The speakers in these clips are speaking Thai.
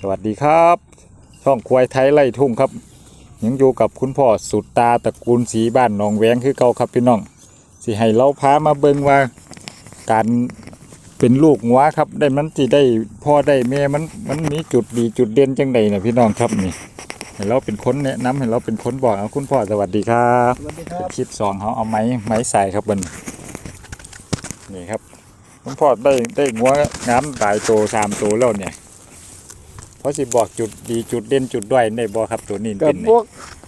สวัสดีครับ ช่องควายไทยไล่ทุ่งครับ ยังอยู่กับคุณพ่อสุดตาตระกูลสีบ้านหนองแวงคือเก่าครับพี่น้องสิให้เราพามาเบิ่งว่าการเป็นลูกงัวครับ ได้มันสิได้พ่อได้แม่มันมันมีจุดดีจุดเด่นจังใดนะพี่น้องครับนี่ให้เราเป็นคนแนะนำให้เราเป็นคนบอกเอาคุณพ่อสวัสดีครับสวัสดีครับคลิปสองเขาเอาไม้ไม้ใส่ครับบนนี่ครับคุณพ่อได้ได้งัวงามตายโตสามตัวแล้วเนี่ย เพราะสิบอกจุดดีจุดเด่นจุดด้อยได้บ่ครับตัวนี้กัเป็บนพวก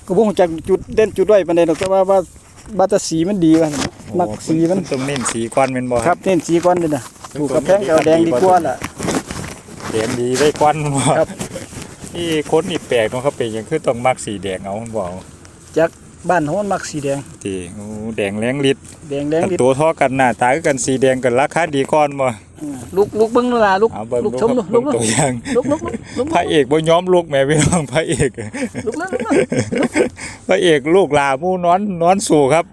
กระพงจากจุดเด่นจุดด้อยปานใดดอกแต่ว่าว่าบาแตสีมันดีว่ามักสีมันต้องเน้นสีก้อนเป็นบ่คครัรับบเน้นสีก้อนเลยนะถูกกับแพงกับแดงดีกว่าล่ะแดงดีได้ก้อนบ่ครับนี่คนนี่แปลกเนาะครับเป็นหยังคือต้องมักสีแดงเอาคุณบอกจากบ้านโฮนมักสีแดงทีโอ้แดงแรงฤทธิ์แดงแดงกันดิตัวเท่อกันหน้าตาคือกันสีแดงกันราคาดีก้อนบ่อืม ลูกลูกเบิ้งนู่นล่ะลูกเอาเบิ่งลูกดูชคมรับลูกลูเบิ่กงตัวอย่างลูกลูกลูกลูกพระเอกบ่ยอมลูกแม่พี่น้องพระเอกลูกลูกลูกพระเอกลูกลาผู้นอนนอนสู่ครับ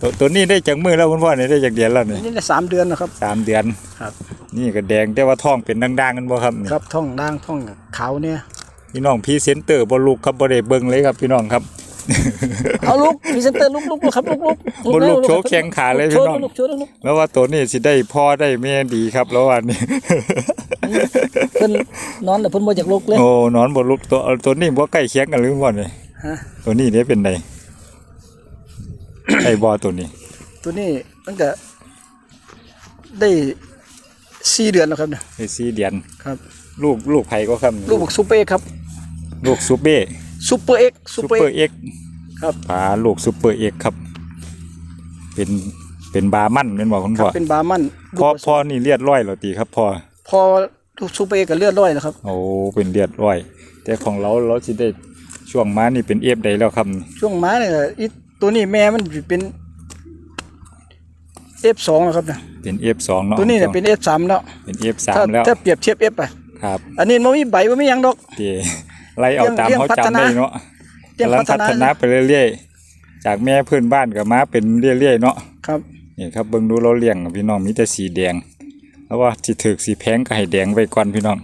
ตัวตัวนี้ได้จากมือแล้วคุณพ่อเนี่ยได้จากเดือนแล้วเนี่ยนี่ได้สามเดือนนะครับสามเดือนครับ นี่ก็แดงแต่ว่าท้องเป็นดังๆกันบ่ครับนี่ครับท่องด่างท่องขาวเนี่ยพี่น้องพรีเซนเตอร์บ่ลูกครับบ่ได้เบิ่งเลยครับพี่น้องครับ เอาลูกพรีเซนเตอร์ลูกลูกลูกครับลูกลูกบนลูกโชว์แข้งขาเลยพี่โชว์น้องลูกโชว์ลูกแล้วว่าตัวนี้สิได้พ่อได้แม่ดีครับแล้วว่านี่เพิ่นนอนแต่เพิ่นบ่อยากลุกเลยโอ้นอนบ่ลูกตัวเอาตัวนี้บ่ใกล้เคียงกันหรือบ่นี่ฮะตัวนี้เนี่ยเป็นไดไอ้บ่ตัวนี้ ตัวนี้มันก็ได้สี่เดือนแล้วครับเนี่ยไอ้4เดือนครับ ลูกลูกไผก็ครับ ลูกบอกซูเปอร์ครับ ลูกซูเบ้ ซูเปอร์เอ็กซูซูเปอร์เปอร์เอ็กครับปลาลูกซูเปอร์เอ็กครับ เป็นเป็นบาร์มันเป็นบอกคุณครัพ่บอเป็นบาร์มันพ่อพ่อนี่เลียดร้อยแล้วตีครับพ่อพอลูกซูเปอร์เอ็กกับเลือดร้อยแล้วครับโอ้เป็นเลียดร้อย แต่ของเราเราสิได้ช่วงม้านี่เป็นเอฟได้แล้วครับ ช่วงม้าเนี่ยอีตัวนี้แม่มันเป็นเอฟสองแล้วครับเนี่ยเป็นเอฟสองเนาะตัวนี้เนี่ยเป็นเอฟสามแล้วเป็นเอฟสาถ้ามแล้วถ้าเปรียบเทียบเอฟไปครับ อันนี้มันมีใบมันไม่ยังดอกเต ไล่เอาตามเรื่องเขาพัฒจำนาได้เนาะเรื่องกำลังพัฒพันาฒนาไปเรื่อยๆ จากแม่เพื่อนบ้านกับม้าเป็นเรื่อยๆเนาะครับนี่ครับเบิ่งดูเราเลี้ยงพี่น้องมีแต่สีแดงเพราะว่าสิถึกสีแพงก็ให้แดงไว้ก่อนพี่น้อง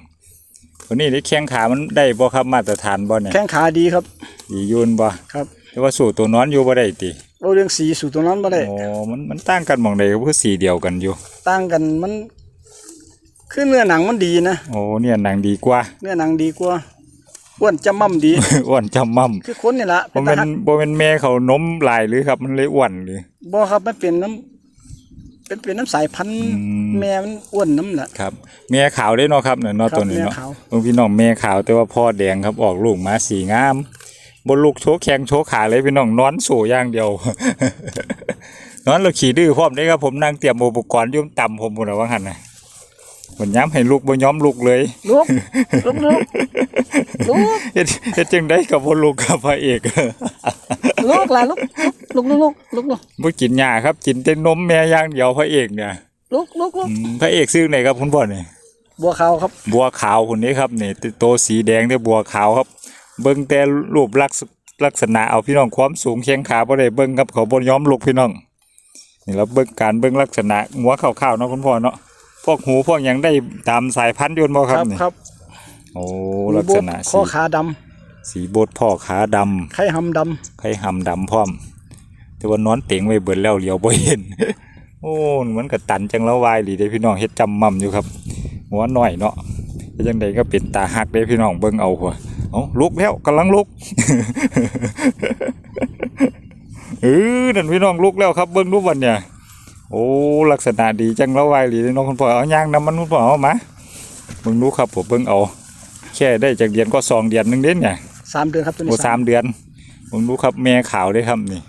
วันนี้ได้แข้งขามันได้บ่ครับมาตรฐานบ่เนี่ยแข้งขาดีครับดีอยูนบ่ครับแต่ว่าสู่ตัวนอนอยู่บ่ได้ติเราเรื่องสีสู่ตัวนั้นมาได้โอ้มันมันต่างกันหม่องใดก็คือสีเดียวกันอยู่ ต่างกันมันคือเนื้อหนังมันดีนะโอ้เนี่ยหนังดีกว่า เนื้อหนังดีกว่า อ้วนจำมั่มดี อ้วนจำม่ำคือคนนี่แหละบ่เป็นแม่ตานหักบ่แม่นแม่เขานมหลายหรือครับ มันเลยอ้วนหรือบ่ครับมันเป็นน้ำเป็นเป็นน้ำสายพันธุ์อืมแม่มันอ้วนน้ำน่ะครับ แม่ขาวได้เนาะครับเนี่ยเนาะครับตัวนี้เนาะแม่ขาวบางพี่น้องแม่ขาวแต่ว่าพ่อแดงครับออกลูกมาสีงามบนลูกโชว์แข้งโชว์ขาเลยพี่น้องนอนสู่อย่างเดียวนอนเราขี่ดื้อพร้อมได้ครับผมนั่งเตรียมอุปกรณ์อยุ่มต่ำผมหมดแล้วว่าหันนะ เหมือนย้ำให้ลูกบ่ย้อมลูกเลยลูกลูกลูกลูกเฮ็ดเฮ็ดจังได้กับบ่ลูกกับพระเอกลูกล่ะลูกลูกลูกลูกลูกลูกบ่กินหญ้าครับกินแต่นมแม่อย่างเดียวพระเอกเนี่ยลูกลูกลูกอืมพระเอกซื้อไหนครับคุณพ่อนี่บัวขาวครับ บัวขาวคนนี้ครับนี่โตสีแดงเนี่ยบัวขาวครับ เบิ่งแต่รูปลักษลักษณะเอาพี่น้องความสูงแข้งขาบ่ได้เบิ่งครับเขาบ่ยอมลุกพี่น้องนี่เราเบิ่งการเบิ่งลักษณะหัวขาวๆเนาะคุณพ่อเนาะ พวกหูพวกหยังได้ตามสายพันธุ์ยนต์บ่ครับนี่ครับโอ้มีลักโบษดณะคสีอขาดสีโบดพ่อขาดำำไข่หำดไข่หำดำพร้อม แต่ว่านอนเต็งไว้เบิดแล้วเหลียวบ่เห็น โอ้เหมือนกับตันจังละวายหลีเด้พี่น้องเฮ็ดจำม่ำอยู่ครับหัวน้อยเนาะแต่จังใดก็เป็นตาหักเด้พี่น้องเบิ่งเอาหัวเอาลุกแล้วกำลังลุก เออนั่นพี่น้องลุกแล้วครับเบิ่งรูปวันเนี่ย โอ้ลักษณะดีจังละวายหลีเด้น้องคุณพ่อเอาย่างน้ำมันคุณพ่อเอามาเบิ่งดูครับผมเบิ่งเอา แค่ได้จากเดือนก็สองเดือนหนึงเด้เนี่ยำสามเดือนครับตัวโอ้นี้สามเดือนผมรู้ครับแม่ขาวเลยครับนี่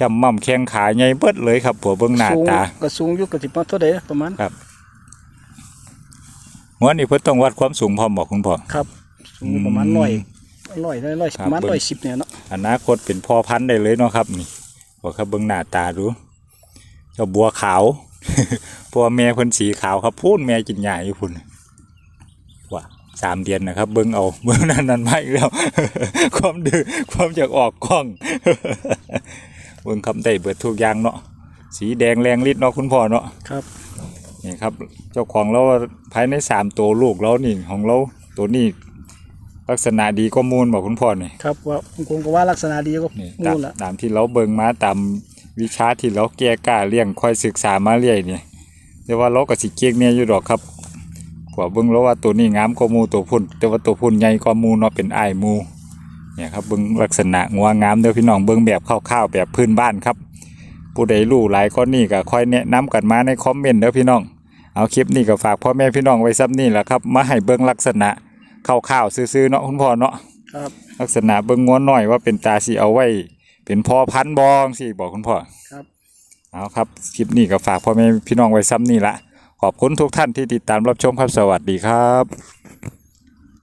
จำม่ำแข้งขาใหญ่เบิดเลยครับผัวเบิ้งหน้าสูงตาก็สูงอยู่กับสิบเท่าใดประมาณหัวนี่เพิ่นต้องวัดความสูงพร้อมบอกคุณพ่อครับสูงอยู่ประมาณร้อยร้อยร้อยร้อยครัปบระมาณเบิ่งร้อยสิบเนี่ยเนาะอนาคตเป็นพ่อพันธุ์ได้เลยเนาะครับนี่บอกครับเบิ้งหน้าตาดู เจ้าบัวขาวเพราะว่าแม่เพิ่นสีขาวครับพูนแม่กินหญ้าอยู่พุ่นว่าสามเดือนนะครับ เบิ้งเอาเบิ้งนั้นนั้นไม่แล้ว ความดื้อความอยากออกกล้อง เบิ้งคำได้เบิดทุกอย่างเนาะสีแดงแรงฤทธิ์เนาะคุณพ่อเนาะครับนี่ครับ เจ้าของเราภายในสามตัวลูกเรานี่ของเราตัวนี้ลักษณะดีก็มูลบอกคุณพ่อนี่ครับว่าผมก็ว่าลักษณะดีก็นี่มูตามลละตามที่เราเบิ่งมาตาม วิชาที่เราแก้กล้าเลี้ยงคอยศึกษามาเรื่อยนี่แต่ว่าเราก็สิเก่งเนี่ยอยู่ดอกครับกว่าเบิ่งแล้วว่าตัวนี้งามกว่าหมูตัวพุ่น แต่ว่าตัวพุ่นใหญ่กว่าหมูเนาะเป็นอ้ายหมูเนี่ยครับเบิ่งลักษณะงัวงามเด้อพี่น้องเบิ่งแบบคร่าวๆแบบพื้นบ้านครับ ผู้ใดรู้หลายก็นี่ก็ค่อยแนะนำกันมาในคอมเมนต์เด้อพี่น้องเอาคลิปนี้ก็ฝากพ่อแม่พี่น้องไว้ซ้ำนี่แหละครับมาให้เบิ่งลักษณะคร่าวๆซื่อๆเนาะคุณพ่อเนาะครับลักษณะเบิ่งงัวหน่อยว่าเป็นตาสิเอาไว้ เป็นพ่อพันธุ์บองสิบอกคุณพ่อครับเอาครับคลิปนี้ก็ฝากพ่อแม่พี่น้องไว้ซ้ำนี่ละขอบคุณทุกท่านที่ติดตามรับชมครับสวัสดีครับ